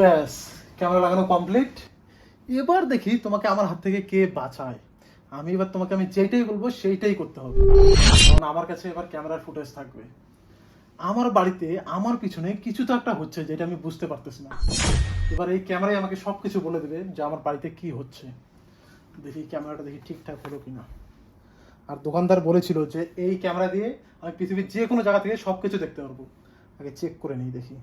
ব্যাস ক্যামেরা লাগানো কমপ্লিট এবার দেখি তোমাকে আমার হাত থেকে কে বাঁচায়। আমি এবার তোমাকে আমি যেটাই বলব সেইটাই করতে হবে। কারণ আমার কাছে এবার ক্যামেরার ফুটেজ থাকবে। আমার বাড়িতে, আমার পিছনে কিছু তো একটা হচ্ছে যেটা আমি বুঝতে পারতেছি না। এবার এই ক্যামেরাই আমাকে সব কিছু বলে দেবে যে আমার বাড়িতে কি হচ্ছে। দেখি ক্যামেরাটা দেখি ঠিকঠাক হলো কিনা। আর দোকানদার বলেছিল যে এই ক্যামেরা দিয়ে আমি পৃথিবীর যে কোনো জায়গা থেকে সব কিছু দেখতে পারব। আগে চেক করে নিই দেখি।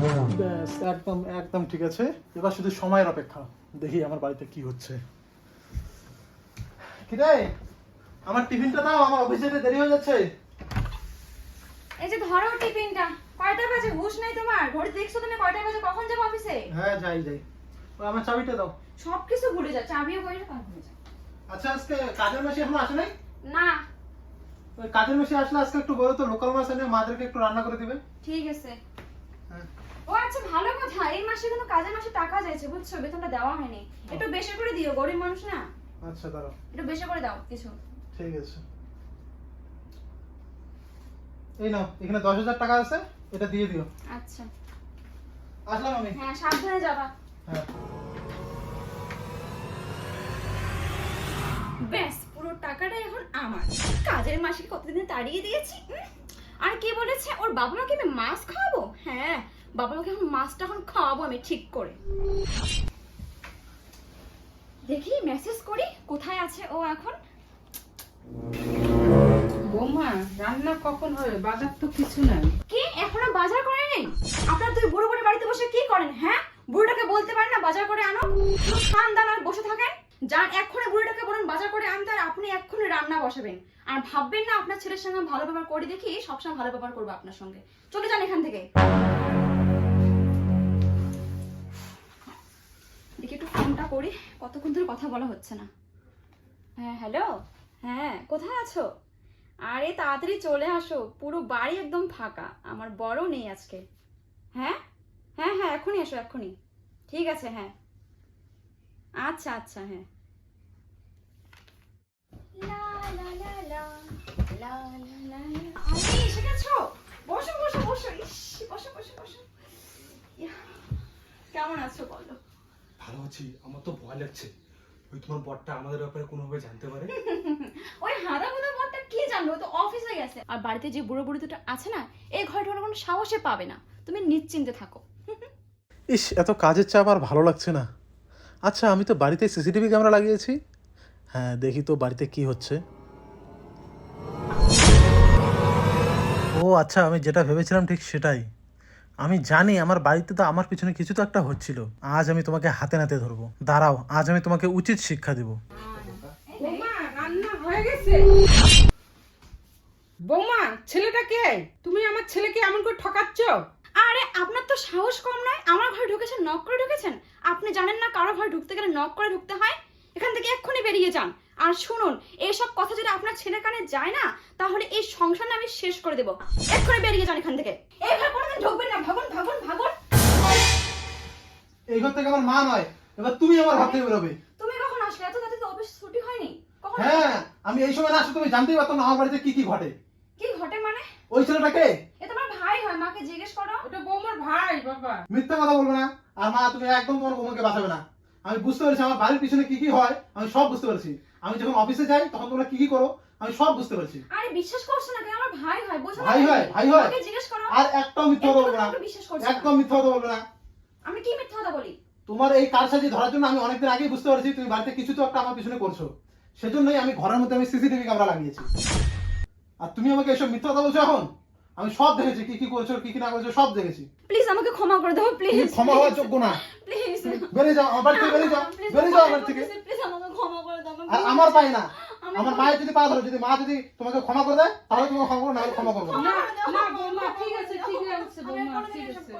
ব্যাস একদম একদম ঠিক আছে। এবার শুধু সময়ের অপেক্ষা। দেখি আমার বাড়িতে কি হচ্ছে। কিরে আমার টিফিনটা দাও আমার অফিসে দেরি হয়ে যাচ্ছে। এই যে ধরো টিফিনটা কয়টা বাজে? হুশ নাই তোমার। ঘড়ি দেখছ তুমি কয়টা বাজে? কখন যাব অফিসে? হ্যাঁ যাই যাই। আমার চাবিটা দাও। সব কিছু ভুলে যা চাবিও কাজ ভুলে যা আচ্ছা আজকে কাজের মাসি এখনও আসে নাই? না। কাজের মাসি আসলে আজকে একটু বলো তো লোকাল মাছ এনে মাদেরকে একটু রান্না করে দিবে। ঠিক আছে। ও আচ্ছা ভালো কথা। এই মাসে কিন্তু কাজের মাসে টাকা যাইছে বুঝছ? বেতনটা দেওয়া হয়নি। একটু বেশি করে দিও গরিব মানুষ না? আচ্ছা দাঁড়াও। একটু বেশি করে দাও কিছু। ঠিক আছে। এই নাও এখানে দশ হাজার টাকা আছে এটা দিয়ে দিও। আচ্ছা। আসলাম আমি। হ্যাঁ সাবধানে যাবা। হ্যাঁ। ব্যাস পুরো টাকাটা এখন আমার। কাজের মাসে কতদিনে তাড়িয়ে দিয়েছি? আর কি বলেছে ওর বাবা মাকে আমি মাছ খাওয়াবো? হ্যাঁ বাবা মাকে এখন মাছটা এখন খাওয়াবো আমি ঠিক করে। দেখি মেসেজ করি কোথায় আছে ও এখন? বৌমা রান্না কখন হবে? বাজার তো কিছু নাই। কি? এখনও বাজার করে নেই? আপনার দুই বুড়ো বুড়ি বাড়িতে বসে কি করেন হ্যাঁ? বুড়োটাকে বলতে পারেন না বাজার করে আনো? খান দান আর বসে থাকেন? যান এক্ষুনি বুড়িটাকে বাজার করে আনতে আর আপনি এক্ষুনি রান্না বসাবেন। আর ভাববেন না আপনার ছেলের সঙ্গে ভালো ব্যবহার করে দেখি, সবসময় ভালো ব্যবহার করব আপনার সঙ্গে। চলে যান এখান থেকে। দেখি একটু ফোনটা করি, কতক্ষণ ধরে কথা বলা হচ্ছে না। হ্যাঁ হ্যালো? হ্যাঁ কোথায় আছো? আরে, তাড়াতাড়ি চলে আসো। পুরো বাড়ি একদম ফাঁকা। আমার বড় নেই আজকে। হ্যাঁ? হ্যাঁ হ্যাঁ এখনই এসো, এখনই। ঠিক আছে হ্যাঁ। আচ্ছা আচ্ছা হ্যাঁ। লা, লা, লা, লা, লা, লা, লা, লা। আরে, এসে গেছো? বসো বসো বসো ইস, বসো বসো বসো কেমন আছো বলো ভালো আছি আমার তো ভয় লাগছে। ওই তোমার বরটা আমাদের ব্যাপারে কোনোভাবে জানতে পারে? ওই হাদা বরটা কি জানবে তো অফিসে গেছে। আর বাড়িতে যে বুড়ো বুড়ি দুটো আছে না এই ঘরটা ওরা কোনো সাহসে পাবে না। তুমি নিশ্চিন্তে থাকো। ইস এত কাজের চাপ আর ভালো লাগছে না। আচ্ছা আমি তো বাড়িতে সিসিটিভি ক্যামেরা লাগিয়েছি। হ্যাঁ দেখি তো বাড়িতে কি হচ্ছে। ও আচ্ছা আমি যেটা ভেবেছিলাম ঠিক সেটাই। আমি জানি আমার বাড়িতে তো আমার পিছনে কিছু তো একটা হচ্ছিল। আজ আমি তোমাকে হাতে নাতে ধরবো। দাঁড়াও আজ আমি তোমাকে উচিত শিক্ষা দেবো। বৌমা রান্না হয়ে গেছে। বৌমা ছেলেটা কে? তুমি আমার ছেলেকে এমন করে ঠকাচ্ছ? আরে আপনার তো সাহস কম নয়। আমার ঘরে ঢুকেছেন নক করে ঢুকেছেন? আপনি জানেন না কারও ঘরে ঢুকতে গেলে নক করে ঢুকতে হয়? এখান থেকে এক্ষুনি বেরিয়ে যান। আর শুনুন এইসব কথা যদি আপনার ছেলে কানে যায় না তাহলে এই সংসার আমি শেষ করে দেবো। এক্ষুনি বেরিয়ে যান এখান থেকে। এই ঘরে কোনোদিন ঢুকবেন না ভাগুন ভাগুন ভাগুন। এই ঘর থেকে আমার মা নয় এবার তুমি আমার হাত থেকে বেরোবে। তুমি কখন আসলে? এত তাড়াতাড়ি তো অফিস ছুটি হয়নি। কখন হ্যাঁ আমি এই সময় না আসলে তুমি জানতেই পারতো না আমার বাড়িতে কি কি ঘটে। কি ঘটে মানে? ওই ছেলেটাকে এ তোমার ভাই হয় মাকে জিজ্ঞেস করো। ওটা বৌমার ভাই বাবা। মিথ্যা কথা বলবে না। আর মা তুমি একদম তোমার বৌমাকে বাঁচাবে না। আমি বুঝতে পেরেছি আমার বাড়ির পিছনে কি কি হয় আমি সব বুঝতে পেরেছি। আমি যখন অফিসে যাই তখন তোমরা কি কি করো? আমি সব বুঝতে পেরেছি। আরে বিশ্বাস করছ না কেন? আমার ভাই হয় বোঝো ভাই হয়, ভাই হয়। মাকে জিজ্ঞেস করো। আর একটাও মিথ্যা কথা বলবে একদম না। একদম মিথ্যা কথা বলবে না। আমি কি মিথ্যা কথা বলি? তোমার এই কারসাজি ধরার জন্য আমি অনেকদিন আগেই বুঝতে পারছি তুমি বাড়িতে কিছু তো একটা আমার পিছনে করছ। সেজন্যই আমি ঘরের মধ্যে আমি সিসিটিভি ক্যামেরা লাগিয়েছি। আর তুমি আমাকে এসব মিথ্যা কথা বলছো এখন? আমি সব দেখেছি কি কি করেছ কি কি না করেছ সব দেখেছি। প্লিজ আমাকে ক্ষমা করে দাও প্লিজ ক্ষমা হওয়ার যোগ্য না। প্লিজ বেরিয়ে যাও আমার বাড়ি থেকে বেরিয়ে যাও বেরিয়ে যাও আমার থেকে। প্লিজ আমাকে ক্ষমা করে দাও আর আমার পাই না। আমার মায়ের যদি পা ধরো যদি মা যদি তোমাকে ক্ষমা করে দেয় তাহলে তোমাকে ক্ষমা করো না ক্ষমা করব না। না ঠিক আছে ঠিক আছে বৌমা ঠিক আছে।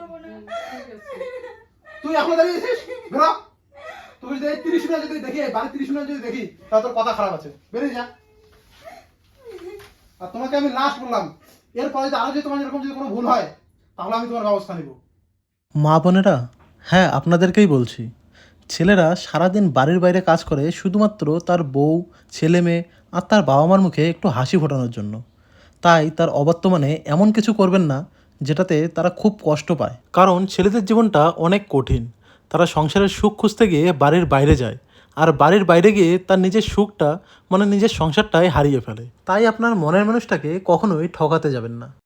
তুই এখনও দাঁড়িয়েছিস বেরো। তুই যদি এই তিরিশ মিনিট যদি দেখি বাড়ি তিরিশ মিনিট যদি দেখি তাহলে তোর কথা খারাপ আছে। বেরিয়ে যা। আর তোমাকে আমি লাস্ট বললাম এরপরে যদি যদি তোমার এরকম যদি কোনো ভুল হয়, তাহলে আমি তোমার ব্যবস্থা নিব। মা বোনেরা হ্যাঁ আপনাদেরকেই বলছি। ছেলেরা সারাদিন বাড়ির বাইরে কাজ করে শুধুমাত্র তার বউ, ছেলে মেয়ে আর তার বাবা মার মুখে একটু হাসি ফোটানোর জন্য। তাই তার অবর্তমানে এমন কিছু করবেন না, যেটাতে তারা খুব কষ্ট পায়। কারণ ছেলেদের জীবনটা অনেক কঠিন। তারা সংসারের সুখ খুঁজতে গিয়ে বাড়ির বাইরে যায়। আর বাড়ির বাইরে গিয়ে তার নিজের সুখটা মানে নিজের সংসারটাই হারিয়ে ফেলে। তাই আপনার মনের মানুষটাকে কখনোই ঠকাতে যাবেন না।